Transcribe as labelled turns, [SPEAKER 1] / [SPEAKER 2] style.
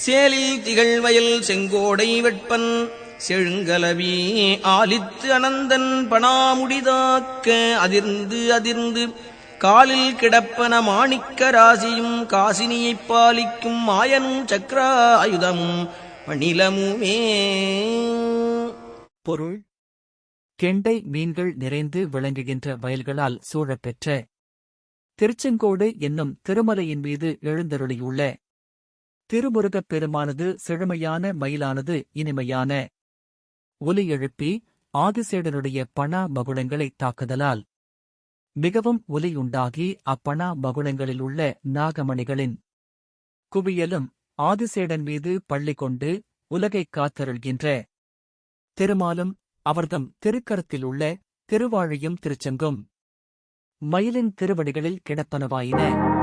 [SPEAKER 1] சேலில் திகழ்வயல் செங்கோடை வெட்பன் செழுங்கலவி ஆலித்து அனந்தன் பணாமுடிதாக்க அதிர்ந்து அதிர்ந்து காலில் கிடப்பன மாணிக்க ராசியும் காசினியைப் பாலிக்கும் மாயனும் சக்கராயுதமும் மணிலமுமே
[SPEAKER 2] பொருள் கெண்டை மீன்கள் நிறைந்து விளங்குகின்ற வயல்களால் சூழப்பெற்ற திருச்செங்கோடு என்னும் திருமலையின் மீது எழுந்தருளியுள்ள திருமுருகப் பெருமானது செழுமையான மயிலானது இனிமையான. ஒலி எழுப்பி ஆதிசேடனுடைய பணா மகுடங்களை தாக்குதலால். மிகவும் ஒலியுண்டாகி அப்பணா மகுடங்களில் உள்ள நாகமணிகளின். குவியலும் ஆதிசேடன் மீது பள்ளி கொண்டு உலகைக் காத்தருள்கின்ற. திருமாலும் அவர்தம் திருக்கரத்தில் உள்ள திருவாழியும் திருச்செங்கும். மயிலின் திருவடிகளில் கிடப்பனவாயின.